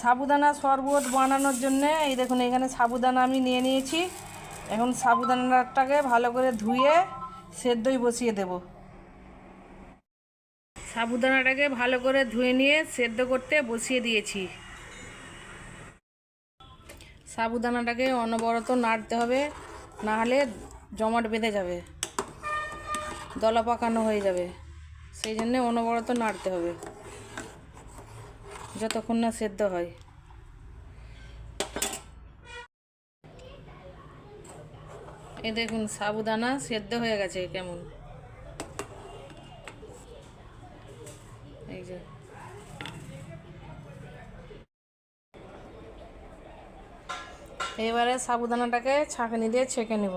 সাবুদানা শরবত বানানোর জন্য, এই দেখুন এখানে সাবুদানা আমি নিয়ে নিয়েছি। এখন সাবুদানাটাকে ভালো করে ধুয়ে সেদ্ধই বসিয়ে দেব। সাবুদানাটাকে ভালো করে ধুয়ে নিয়ে সেদ্ধ করতে বসিয়ে দিয়েছি। সাবুদানাটাকে অনবরত নাড়তে হবে, না হলে জমাট বেঁধে যাবে, দলা পাকানো হয়ে যাবে। সেই জন্যে অনবরত নাড়তে হবে। যতক্ষণ না সেদ্ধ হয়। এই দেখুন, সাবুদানা সেদ্ধ হয়ে গেছে কেমন। এই যে। এবারে সাবুদানাটাকে ছাঁকনি দিয়ে ছেঁকে নেব।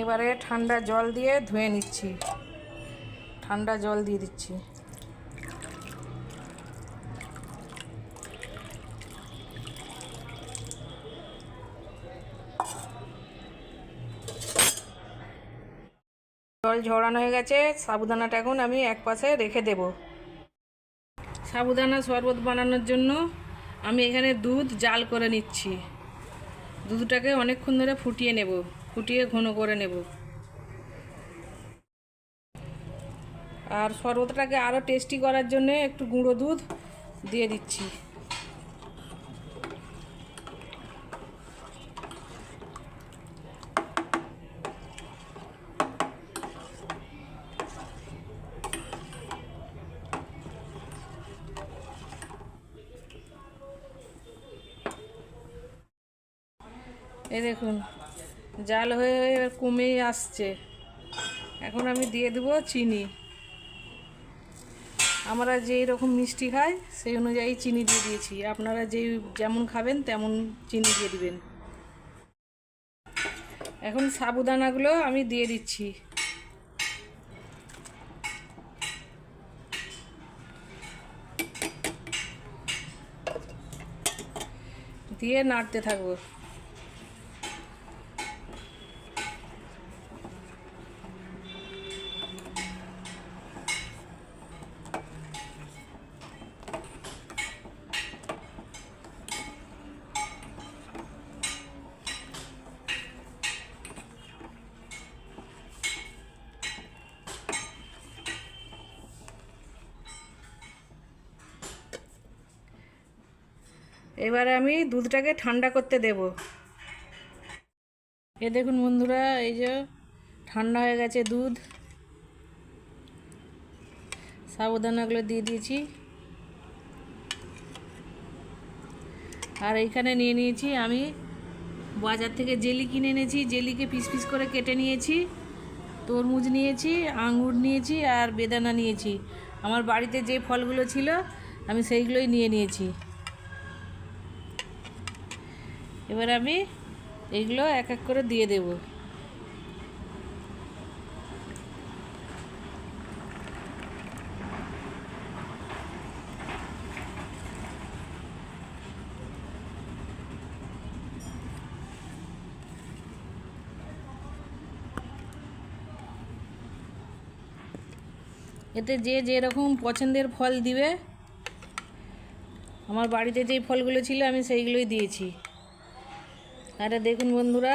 এবারে ঠান্ডা জল দিয়ে ধুয়ে নিচ্ছি। ঠান্ডা জল দিয়ে দিচ্ছি। জল ঝরানো হয়ে গেছে, সাবুদানাটা এখন আমি এক পাশে রেখে দেব। সাবুদানা শরবত বানানোর জন্য আমি এখানে দুধ জাল করে নিচ্ছি। দুধটাকে অনেকক্ষণ ধরে ফুটিয়ে নেব। ফুটিয়ে ঘন করে নেব। আর শরবতটাকে আরও টেস্টি করার জন্য একটু গুঁড়ো দুধ দিয়ে দিচ্ছি। এই দেখুন জাল হয়ে হয়ে কমেই আসছে। এখন আমি দিয়ে দেবো চিনি। আমরা যেই রকম মিষ্টি খাই, সেই অনুযায়ী চিনি দিয়ে দিয়েছি। আপনারা যেই যেমন খাবেন, তেমন চিনি দিয়ে দিবেন। এখন সাবুদানাগুলো আমি দিয়ে দিচ্ছি। দিয়ে নাড়তে থাকব। এবারে আমি দুধটাকে ঠান্ডা করতে দেব। এ দেখুন বন্ধুরা, এই যে ঠান্ডা হয়ে গেছে দুধ। সাবুদানাগুলো দিয়ে দিয়েছি। আর এইখানে নিয়ে নিয়েছি আমি বাজার থেকে জেলি কিনে এনেছি, জেলিকে পিস পিস করে কেটে নিয়েছি, তরমুজ নিয়েছি, আঙুর নিয়েছি আর বেদানা নিয়েছি। আমার বাড়িতে যে ফলগুলো ছিল আমি সেইগুলোই নিয়ে নিয়েছি। এবার আমি এগুলো এক এক করে দিয়ে দেব। এতে যে যেরকম পছন্দের ফল দিবে, আমার বাড়িতে যেই ফলগুলো ছিল আমি সেইগুলোই দিয়েছি। আরে দেখুন বন্ধুরা,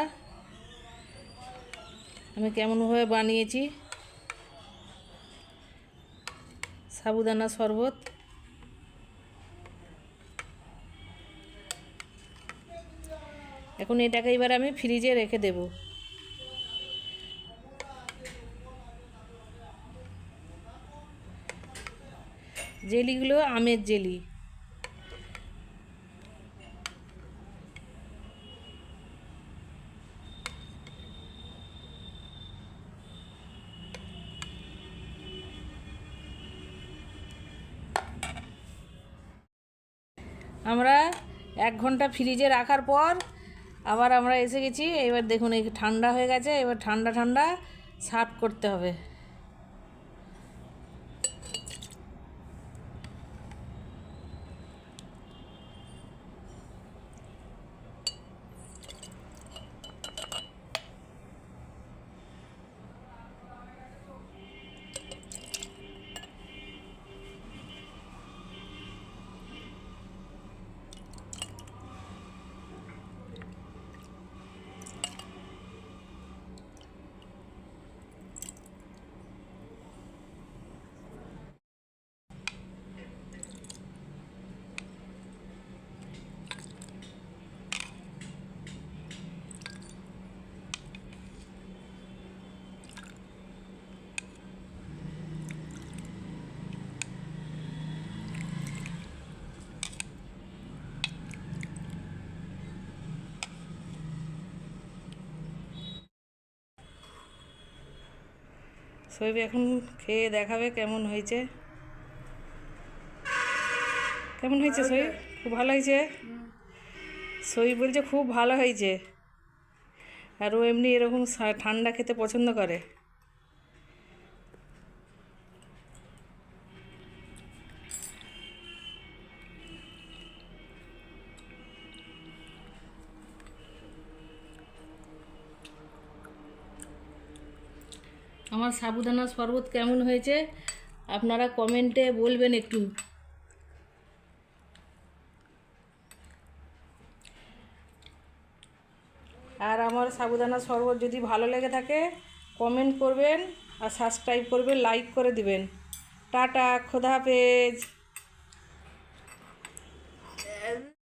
আমি কেমনভাবে বানিয়েছি। সাবুদানা শরবত। এখন এটাকে এবার আমি ফ্রিজে রেখে দেব। জেলিগুলো আমের জেলি। আমরা এক ঘণ্টা ফ্রিজে রাখার পর আবার আমরা এসে গেছি, এবার দেখুন এই ঠান্ডা হয়ে গেছে, এবার ঠান্ডা ঠান্ডা সার্ভ করতে হবে। সৈব এখন খেয়ে দেখাবে কেমন হয়েছে। কেমন হয়েছে সই খুব ভালো হয়েছে? সই বলছে খুব ভালো হয়েছে। আর ও এমনি এরকম ঠান্ডা খেতে পছন্দ করে। আমার সাবুদানা শরবত কেমন হয়েছে আপনারা কমেন্টে বলবেন একটু। আর আমার সাবুদানা শরবত যদি ভালো লেগে থাকে, কমেন্ট করবেন আর সাবস্ক্রাইব করবেন, লাইক করে দিবেন। টাটা, খোদা হাফেজ।